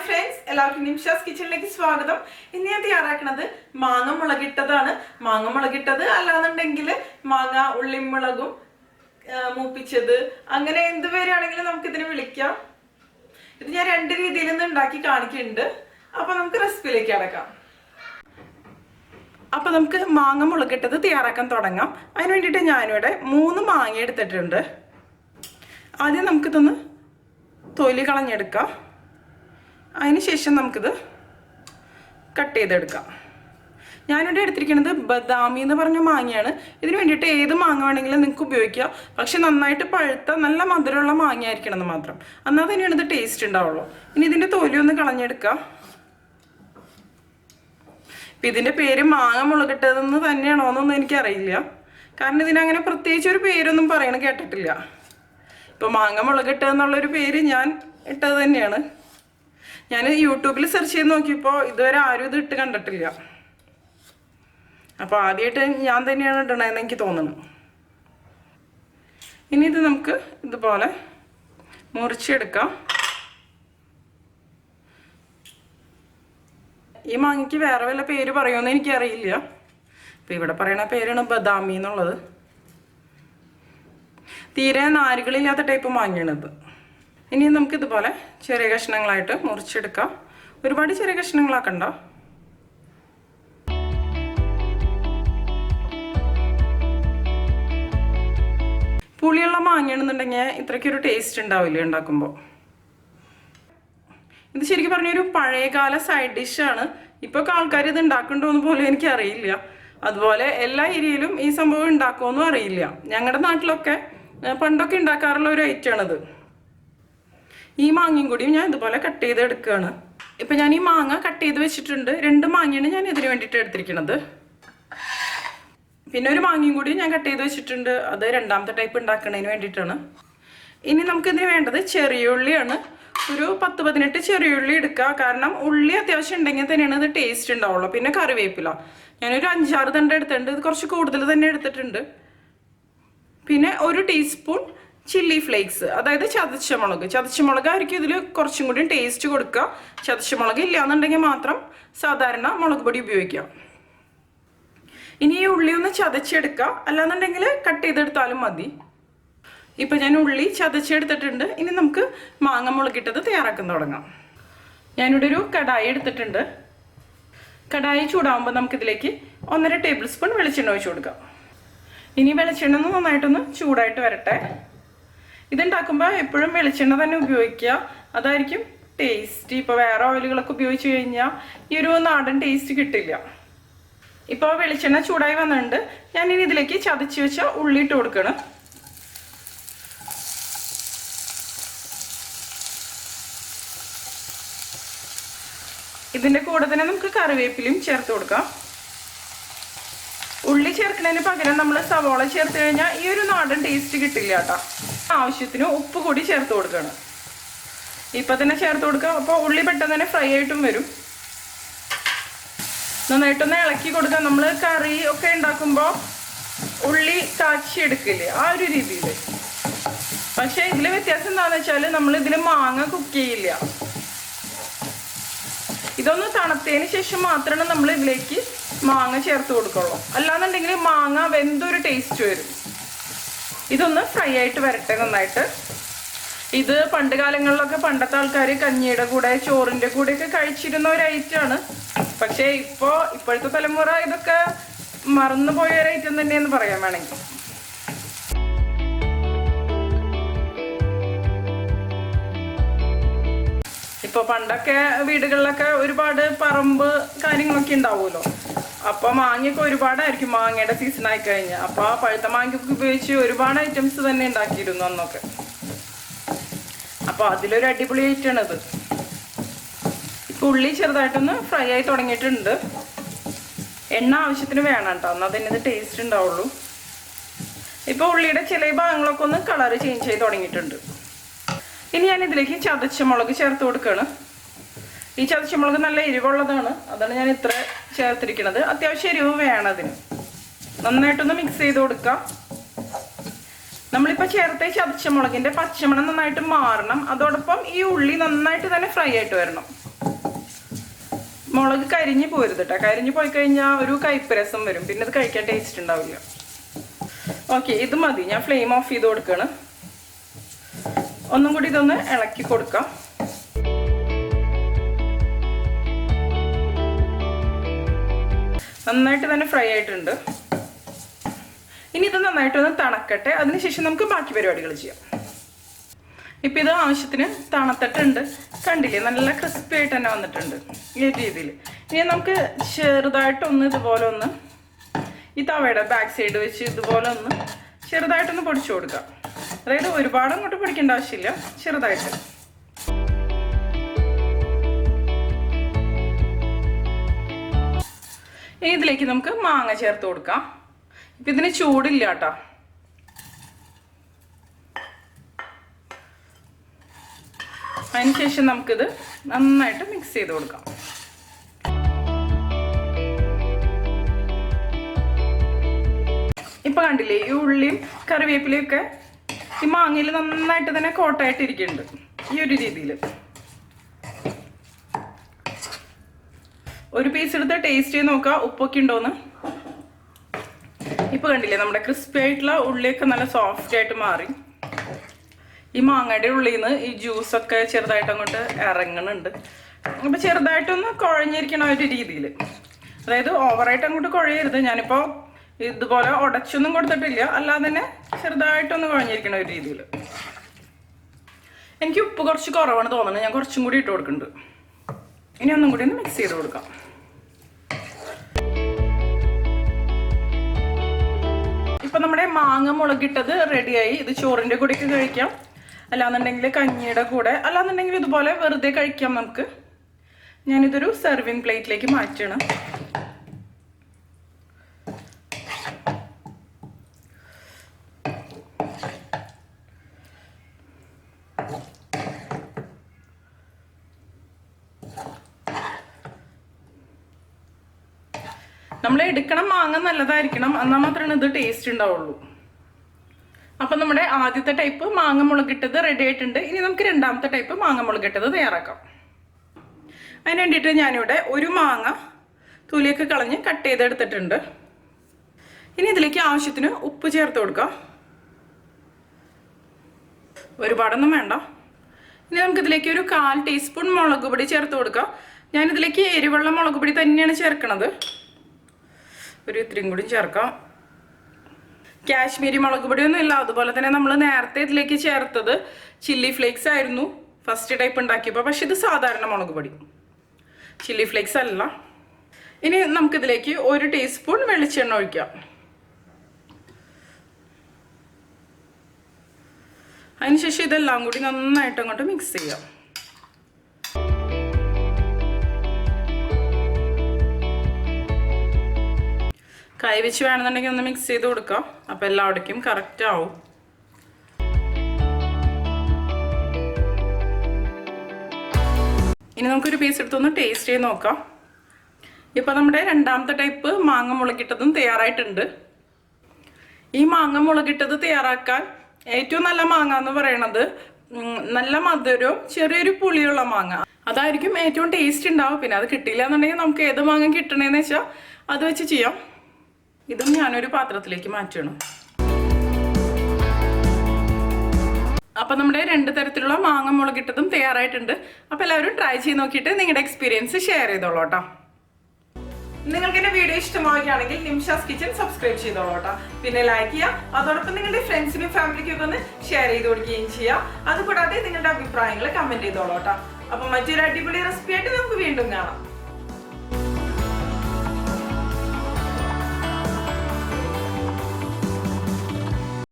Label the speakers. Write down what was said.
Speaker 1: Hi friends എല്ലാവർക്കും നിമിഷാസ് കിച്ചണിലേക്ക് സ്വാഗതം. ഇന്ന് ഞാൻ തയ്യാറാക്കുന്നത് മാങ്ങ മുളകിട്ടതാണ് മാങ്ങ മുളകിട്ടത് അല്ലാന്നുണ്ടെങ്കിൽ മാങ്ങ ഉള്ളിമുളകും മുളകും മൂപ്പിച്ചത് അങ്ങനെ എന്ത് പേരാണെങ്കിലും നമുക്ക് ഇതിന് വിളിക്കാം. ഇത് ഞാൻ രണ്ട് രീതിയിൽ നിന്ന് ഉണ്ടാക്കി കാണിക്കുന്നുണ്ട്. അപ്പൊ നമുക്ക് റെസിപ്പിയിലേക്ക് അടക്കാം അപ്പൊ നമുക്ക് മാങ്ങ മുളകിട്ടത് തയ്യാറാക്കാൻ തുടങ്ങാം. അതിന് വേണ്ടിയിട്ട് ഞാനിവിടെ മൂന്ന് മാങ്ങ എടുത്തിട്ടുണ്ട്. ആദ്യം നമുക്കിതൊന്ന് തൊലി കളഞ്ഞെടുക്കാം. അതിന് ശേഷം നമുക്കിത് കട്ട് ചെയ്തെടുക്കാം. ഞാനിവിടെ എടുത്തിരിക്കുന്നത് ബദാമി എന്ന് പറഞ്ഞ മാങ്ങയാണ്. ഇതിന് വേണ്ടിയിട്ട് ഏത് മാങ്ങ വേണമെങ്കിലും നിങ്ങൾക്ക് ഉപയോഗിക്കാം. പക്ഷെ നന്നായിട്ട് പഴുത്ത നല്ല മധുരമുള്ള മാങ്ങ ആയിരിക്കണം എന്ന് മാത്രം. എന്നാൽ തന്നെയാണ് ഇത് ടേസ്റ്റ് ഉണ്ടാവുള്ളൂ. ഇനി ഇതിന്റെ തൊലി ഒന്ന് കളഞ്ഞെടുക്കാം. ഇപ്പം ഇതിന്റെ പേര് മാങ്ങ മുളകിട്ടതെന്ന് തന്നെയാണോ എന്നൊന്നും എനിക്കറിയില്ല. കാരണം ഇതിനങ്ങനെ പ്രത്യേകിച്ച് ഒരു പേരൊന്നും പറയണ കേട്ടിട്ടില്ല. ഇപ്പോൾ മാങ്ങ മുളകിട്ടതെന്നുള്ളൊരു പേര് ഞാൻ ഇട്ടത് തന്നെയാണ്. ഞാൻ യൂട്യൂബിൽ സെർച്ച് ചെയ്ത് നോക്കിയപ്പോൾ ഇതുവരെ ആരും ഇത് ഇട്ട് കണ്ടിട്ടില്ല. അപ്പോൾ ആദ്യമായിട്ട് ഞാൻ തന്നെയാണ് ഇടണതെന്ന് എനിക്ക് തോന്നുന്നു ഇനി ഇത് നമുക്ക് ഇതുപോലെ മുറിച്ചെടുക്കാം. ഈ മാങ്ങയ്ക്ക് വേറെ വല്ല പേര് പറയുമെന്ന് എനിക്കറിയില്ല. അപ്പം ഇവിടെ പറയുന്ന പേരാണ് ബദാമി എന്നുള്ളത്. തീരെ നാരുകളില്ലാത്ത ടൈപ്പ് മാങ്ങയാണിത്. ഇനി നമുക്കിതുപോലെ ചെറിയ കഷ്ണങ്ങളായിട്ട് മുറിച്ചെടുക്കാം. ഒരുപാട് ചെറിയ കഷ്ണങ്ങളാക്കണ്ട. പുളിയുള്ള മാങ്ങയാണെന്നുണ്ടെങ്കിൽ ഇത്രയ്ക്കൊരു ടേസ്റ്റ് ഉണ്ടാവില്ല ഉണ്ടാക്കുമ്പോൾ? ഇത് ശരിക്കും പറഞ്ഞൊരു പഴയകാല സൈഡ് ഡിഷാണ് ഇപ്പോൾ ആൾക്കാർ ഇത് ഉണ്ടാക്കണ്ടോന്ന് എന്ന് പോലും എനിക്കറിയില്ല. അതുപോലെ എല്ലാ ഏരിയയിലും ഈ സംഭവം ഉണ്ടാക്കുമെന്നും അറിയില്ല. ഞങ്ങളുടെ നാട്ടിലൊക്കെ പണ്ടൊക്കെ ഉണ്ടാക്കാറുള്ള ഒരു ഐറ്റമാണിത് ഈ മാങ്ങയും കൂടിയും ഞാൻ ഇതുപോലെ കട്ട് ചെയ്ത് എടുക്കുകയാണ് ഇപ്പം ഞാൻ ഈ മാങ്ങ കട്ട് ചെയ്ത് വെച്ചിട്ടുണ്ട്. രണ്ട് മാങ്ങയാണ് ഞാൻ ഇതിന് വേണ്ടിയിട്ട് എടുത്തിരിക്കുന്നത് പിന്നെ ഒരു മാങ്ങയും കൂടി ഞാൻ കട്ട് ചെയ്ത് വെച്ചിട്ടുണ്ട്. അത് രണ്ടാമത്തെ ടൈപ്പ് ഉണ്ടാക്കുന്നതിന് വേണ്ടിയിട്ടാണ്. ഇനി നമുക്കിതിന് വേണ്ടത് ചെറിയ ഉള്ളിയാണ്. ഒരു പത്ത് പതിനെട്ട് ചെറിയ ഉള്ളി എടുക്കുക കാരണം ഉള്ളി അത്യാവശ്യം ഉണ്ടെങ്കിൽ തന്നെയാണ് ഇത് ടേസ്റ്റ് ഉണ്ടാവുള്ളൂ. പിന്നെ കറിവേപ്പില. ഞാനൊരു അഞ്ചാറ് തണ്ട് എടുത്തിട്ടുണ്ട്. ഇത് കുറച്ച് കൂടുതൽ തന്നെ എടുത്തിട്ടുണ്ട്. പിന്നെ ഒരു ടീസ്പൂൺ ചില്ലി ഫ്ലേക്സ് അതായത് ചതച്ച മുളക്. ചതച്ച മുളകായിരിക്കും ഇതിൽ കുറച്ചും കൂടി ടേസ്റ്റ് കൊടുക്കുക. ചതച്ച മുളക് ഇല്ലാന്നുണ്ടെങ്കിൽ മാത്രം സാധാരണ മുളക് പൊടി ഉപയോഗിക്കാം. ഇനി ഈ ഉള്ളി ഒന്ന് ചതച്ചെടുക്കുക. അല്ലാന്നുണ്ടെങ്കിൽ കട്ട് ചെയ്തെടുത്താലും മതി. ഇപ്പം ഞാൻ ഉള്ളി ചതച്ചെടുത്തിട്ടുണ്ട്. ഇനി നമുക്ക് മാങ്ങ മുളകിട്ടത് തയ്യാറാക്കാൻ തുടങ്ങാം. ഞാനിവിടെ ഒരു കടായി എടുത്തിട്ടുണ്ട്. കടായി ചൂടാകുമ്പോൾ നമുക്കിതിലേക്ക് ഒന്നര ടേബിൾ സ്പൂൺ വെളിച്ചെണ്ണ ഒഴിച്ചു കൊടുക്കാം. ഇനി വെളിച്ചെണ്ണ നന്നായിട്ടൊന്ന് ചൂടായിട്ട് വരട്ടെ. ഇതുണ്ടാക്കുമ്പോൾ എപ്പോഴും വെളിച്ചെണ്ണ തന്നെ ഉപയോഗിക്കുക. അതായിരിക്കും ടേസ്റ്റ് ഇപ്പോൾ വേറെ ഓയിലുകളൊക്കെ ഉപയോഗിച്ച് കഴിഞ്ഞാൽ ഈ ഒരു നാടൻ ടേസ്റ്റ് കിട്ടില്ല. ഇപ്പോൾ വെളിച്ചെണ്ണ ചൂടായി വന്നിട്ടുണ്ട്. ഞാൻ ഇനി ഇതിലേക്ക് ചതച്ച് വെച്ച ഉള്ളി ഇട്ട് കൊടുക്കണം. ഇതിന്റെ കൂടെ തന്നെ നമുക്ക് കറിവേപ്പിലയും ചേർത്ത് കൊടുക്കാം. ഉള്ളി ചേർക്കുന്നതിന് പകരം നമ്മൾ സവോള ചേർത്ത് കഴിഞ്ഞാൽ ഈ ഒരു നാടൻ ടേസ്റ്റ് കിട്ടില്ല കേട്ടോ. ആവശ്യത്തിന് ഉപ്പ് കൂടി ചേർത്ത് കൊടുക്കണം. ഇപ്പം തന്നെ ചേർത്ത് കൊടുക്കാം. അപ്പോൾ ഉള്ളി പെട്ടെന്ന് തന്നെ ഫ്രൈ ആയിട്ടും വരും. നന്നായിട്ടൊന്ന് ഇളക്കി കൊടുക്കാം. നമ്മൾ കറി ഒക്കെ ഉണ്ടാക്കുമ്പോൾ ഉള്ളി കാച്ചി എടുക്കില്ലേ ആ ഒരു രീതിയിൽ. പക്ഷേ ഇതിൽ വ്യത്യാസം എന്താണെന്ന് വെച്ചാൽ നമ്മൾ ഇതിൽ മാങ്ങ കുക്ക് ചെയ്യില്ല. ഇതൊന്ന് തണുത്തതിന് ശേഷം മാത്രമാണ് നമ്മൾ ഇതിലേക്ക് മാങ്ങ ചേർത്ത് കൊടുക്കുള്ളൂ. അല്ലാന്നുണ്ടെങ്കിൽ മാങ്ങ വെന്തൊരു ടേസ്റ്റ് വരും. ഇതൊന്ന് ഫ്രൈ ആയിട്ട് വരട്ടെ നന്നായിട്ട്. ഇത് പണ്ട് കാലങ്ങളിലൊക്കെ പണ്ടത്തെ ആൾക്കാർ കഞ്ഞിയുടെ കൂടെ ചോറിന്റെ കൂടെയൊക്കെ കഴിച്ചിരുന്ന ഒരു ഐറ്റമാണ് പക്ഷേ ഇപ്പോൾ ഇപ്പോഴത്തെ തലമുറ ഇതൊക്കെ മറന്നു പോയ ഒരു ഐറ്റം തന്നെയെന്ന് പറയാൻ വേണമെങ്കിൽ. ഇപ്പോൾ പണ്ടൊക്കെ വീടുകളിലൊക്കെ ഒരുപാട് പറമ്പ് കാര്യങ്ങളൊക്കെ ഉണ്ടാവുമല്ലോ. അപ്പോൾ മാങ്ങയൊക്കെ ഒരുപാടായിരിക്കും മാങ്ങയുടെ സീസൺ ആയി കഴിഞ്ഞാൽ അപ്പോൾ ആ പഴുത്ത മാങ്ങയൊക്കെ ഉപയോഗിച്ച് ഒരുപാട് ഐറ്റംസ് തന്നെ ഉണ്ടാക്കിയിരുന്നു അന്നൊക്കെ. അപ്പോൾ അതിലൊരു അടിപൊളി ഐറ്റമാണ് ഇത് ഇപ്പൊ ഉള്ളി ചെറുതായിട്ടൊന്ന് ഫ്രൈ ആയി തുടങ്ങിയിട്ടുണ്ട്. എണ്ണ ആവശ്യത്തിന് വേണം കേട്ടോ എന്നാൽ തന്നെ ഇത് ടേസ്റ്റ് ഉണ്ടാവുള്ളൂ. ഇപ്പൊ ഉള്ളിയുടെ ചില ഭാഗങ്ങളൊക്കെ ഒന്ന് കളർ ചേഞ്ച് ചെയ്ത് തുടങ്ങിയിട്ടുണ്ട്. ഇനി ഞാൻ ഇതിലേക്ക് ചതച്ച മുളക് ചേർത്ത് കൊടുക്കുകയാണ് ഈ ചതച്ച മുളക് നല്ല എരിവുള്ളതാണ്. അതാണ് ഞാൻ ഇത്ര ചേർത്തിരിക്കുന്നത്. അത്യാവശ്യം എരിവ് വേണം അതിന്. നന്നായിട്ടൊന്ന് മിക്സ് ചെയ്ത് കൊടുക്കാം. നമ്മളിപ്പോൾ ചേർത്ത ഈ ചതച്ച മുളകിന്റെ പച്ചമണം നന്നായിട്ട് മാറണം. അതോടൊപ്പം ഈ ഉള്ളി നന്നായിട്ട് തന്നെ ഫ്രൈ ആയിട്ട് വരണം. മുളക് കരിഞ്ഞു പോരുത് കേട്ടോ കരിഞ്ഞു പോയി കഴിഞ്ഞാൽ ഒരു കയ്പ്പ് രസം വരും. പിന്നെ അത് കഴിക്കാൻ ടേസ്റ്റ് ഉണ്ടാവില്ല. ഓക്കെ ഇത് മതി. ഞാൻ ഫ്ലെയിം ഓഫ് ചെയ്ത് കൊടുക്കുകയാണ് ഒന്നും കൂടി ഇതൊന്ന് ഇളക്കി കൊടുക്കാം. നന്നായിട്ട് തന്നെ ഫ്രൈ ആയിട്ടുണ്ട്. ഇനി ഇത് നന്നായിട്ടൊന്ന് തണക്കട്ടെ. അതിനുശേഷം നമുക്ക് ബാക്കി പരിപാടികൾ ചെയ്യാം. ഇപ്പം ഇത് ആവശ്യത്തിന് തണുത്തിട്ടുണ്ട്. കണ്ടില്ലേ? നല്ല ക്രിസ്പി ആയിട്ട് തന്നെ വന്നിട്ടുണ്ട് ഈ രീതിയിൽ ഇനി നമുക്ക് ചെറുതായിട്ടൊന്ന് ഇതുപോലെ ഒന്ന് ഈ തവയുടെ ബാക്ക് സൈഡ് വെച്ച് ഇതുപോലെ ഒന്ന് ചെറുതായിട്ടൊന്ന് പൊടിച്ചു കൊടുക്കാം. അതായത് ഒരുപാട് അങ്ങോട്ട് പൊടിക്കേണ്ട ആവശ്യമില്ല. ചെറുതായിട്ട്. ഇതിലേക്ക് നമുക്ക് മാങ്ങ ചേർത്ത് കൊടുക്കാം. ഇപ്പം ഇതിന് ചൂടില്ല കേട്ടോ. അതിനുശേഷം നമുക്കിത് നന്നായിട്ട് മിക്സ് ചെയ്ത് കൊടുക്കാം. ഇപ്പൊ കണ്ടില്ലേ ഈ ഉള്ളിയും കറിവേപ്പിലയും ഒക്കെ ഈ മാങ്ങയിൽ നന്നായിട്ട് തന്നെ കോട്ടായിട്ട് ഇരിക്കുന്നുണ്ട് ഈ ഒരു രീതിയിൽ ഒരു പീസ് എടുത്ത് ടേസ്റ്റ് ചെയ്ത് നോക്കുക ഉപ്പൊക്കെ ഉണ്ടോന്ന്. ഇപ്പൊ കണ്ടില്ലേ നമ്മുടെ ക്രിസ്പി ആയിട്ടുള്ള ഉള്ളിയൊക്കെ നല്ല സോഫ്റ്റ് ആയിട്ട് മാറി. ഈ മാങ്ങയുടെ ഉള്ളിൽ നിന്ന് ഈ ജ്യൂസൊക്കെ ചെറുതായിട്ട് അങ്ങോട്ട് ഇറങ്ങുന്നുണ്ട് അപ്പൊ ചെറുതായിട്ടൊന്ന് കുഴഞ്ഞിരിക്കണ ഒരു രീതിയിൽ അതായത് ഓവറായിട്ട് അങ്ങോട്ട് കുഴയരുത്. ഞാനിപ്പോ ഇതുപോലെ ഉടച്ചൊന്നും കൊടുത്തിട്ടില്ല. അല്ലാതെ തന്നെ ചെറുതായിട്ടൊന്ന് കുഴഞ്ഞിരിക്കണം ഒരു രീതിയിൽ എനിക്ക് ഉപ്പ് കുറച്ച് കുറവാണ് തോന്നുന്നത് ഞാൻ കുറച്ചും കൂടി ഇട്ട് കൊടുക്കുന്നുണ്ട്. ഇനി ഒന്നും കൂടി ഒന്ന് മിക്സ് ചെയ്ത് കൊടുക്കാം. ഇപ്പൊ നമ്മുടെ മാങ്ങ മുളകിട്ടത് റെഡിയായി ഇത് ചോറിന്റെ കൂടെയൊക്കെ കഴിക്കാം. അല്ലാന്നുണ്ടെങ്കിൽ കഞ്ഞിയുടെ കൂടെ. അല്ലാന്നുണ്ടെങ്കിൽ ഇതുപോലെ വെറുതെ കഴിക്കാം നമുക്ക്. ഞാനിതൊരു സെർവിങ് പ്ലേറ്റിലേക്ക് മാറ്റണം. നമ്മൾ എടുക്കണം മാങ്ങ നല്ലതായിരിക്കണം എന്നാൽ മാത്രമാണ് ഇത് ടേസ്റ്റ് ഉണ്ടാവുള്ളൂ. അപ്പം നമ്മുടെ ആദ്യത്തെ ടൈപ്പ് മാങ്ങ മുളകിട്ടത് റെഡി ആയിട്ടുണ്ട്. ഇനി നമുക്ക് രണ്ടാമത്തെ ടൈപ്പ് മാങ്ങ മുളകിട്ടത് തയ്യാറാക്കാം. അതിന് വേണ്ടിയിട്ട് ഞാനിവിടെ ഒരു മാങ്ങ തൊലിയൊക്കെ കളഞ്ഞ് കട്ട് ചെയ്തെടുത്തിട്ടുണ്ട്. ഇനി ഇതിലേക്ക് ആവശ്യത്തിന് ഉപ്പ് ചേർത്ത് കൊടുക്കാം. ഒരുപാടൊന്നും വേണ്ട. ഇനി നമുക്കിതിലേക്ക് ഒരു കാൽ ടീസ്പൂൺ മുളക് പൊടി ചേർത്ത് കൊടുക്കാം. ഞാനിതിലേക്ക് എരിവെള്ള മുളക് പൊടി തന്നെയാണ് ചേർക്കണത്. ഒരു ഇത്രയും കൂടി ചേർക്കാം. കാശ്മീരി മുളക് പൊടിയൊന്നും ഇല്ല. അതുപോലെ തന്നെ നമ്മൾ നേരത്തെ ഇതിലേക്ക് ചേർത്തത് ചില്ലി ഫ്ലേക്സ് ആയിരുന്നു. ഫസ്റ്റ് ടൈപ്പ് ഉണ്ടാക്കിയപ്പോൾ പക്ഷെ ഇത് സാധാരണ മുളക് പൊടി. ചില്ലി ഫ്ലേക്സ് അല്ല. ഇനി നമുക്കിതിലേക്ക് ഒരു ടീസ്പൂൺ വെളിച്ചെണ്ണ ഒഴിക്കാം. അതിനുശേഷം ഇതെല്ലാം കൂടി നന്നായിട്ട് അങ്ങോട്ട് മിക്സ് ചെയ്യാം. കൈ വെച്ച് വേണമെന്നുണ്ടെങ്കിൽ ഒന്ന് മിക്സ് ചെയ്ത് കൊടുക്കാം. അപ്പം എല്ലാവിടേക്കും കറക്റ്റ് ആവും. ഇനി നമുക്കൊരു പീസ് എടുത്തൊന്ന് ടേസ്റ്റ് ചെയ്ത് നോക്കാം. ഇപ്പം നമ്മുടെ രണ്ടാമത്തെ ടൈപ്പ് മാങ്ങ മുളകിട്ടതും തയ്യാറായിട്ടുണ്ട്. ഈ മാങ്ങ മുളകിട്ടത് തയ്യാറാക്കാൻ ഏറ്റവും നല്ല മാങ്ങ എന്ന് പറയണത് നല്ല മധുരവും ചെറിയൊരു പുളിയുള്ള മാങ്ങ. അതായിരിക്കും ഏറ്റവും ടേസ്റ്റ് ഉണ്ടാവും പിന്നെ അത് കിട്ടിയില്ല എന്നുണ്ടെങ്കിൽ നമുക്ക് ഏത് മാങ്ങ കിട്ടണേന്ന് വെച്ചാൽ അത് വെച്ച് ചെയ്യാം. ഇതും ഞാനൊരു പാത്രത്തിലേക്ക് മാറ്റണം അപ്പം നമ്മുടെ രണ്ട് തരത്തിലുള്ള മാങ്ങ മുളകിട്ടതും തയ്യാറായിട്ടുണ്ട്. അപ്പോൾ എല്ലാവരും ട്രൈ ചെയ്ത് നോക്കിയിട്ട് നിങ്ങളുടെ എക്സ്പീരിയൻസ് ഷെയർ ചെയ്തോളൂ നിങ്ങൾക്ക് എന്റെ വീഡിയോ ഇഷ്ടമാവുകയാണെങ്കിൽ നിമിഷാസ് കിച്ചൺ സബ്സ്ക്രൈബ് ചെയ്തോളൂ പിന്നെ ലൈക്ക് ചെയ്യുക അതോടൊപ്പം നിങ്ങളുടെ ഫ്രണ്ട്സിനും ഫാമിലിക്കും ഒക്കെ ഒന്ന് ഷെയർ ചെയ്ത് കൊടുക്കുകയും ചെയ്യുക അതുകൂടാതെ നിങ്ങളുടെ അഭിപ്രായങ്ങൾ കമന്റ് ചെയ്തോളൂ അപ്പം മറ്റൊരു അടിപൊളി റെസിപ്പി ആയിട്ട് നമുക്ക് വീണ്ടും കാണാം.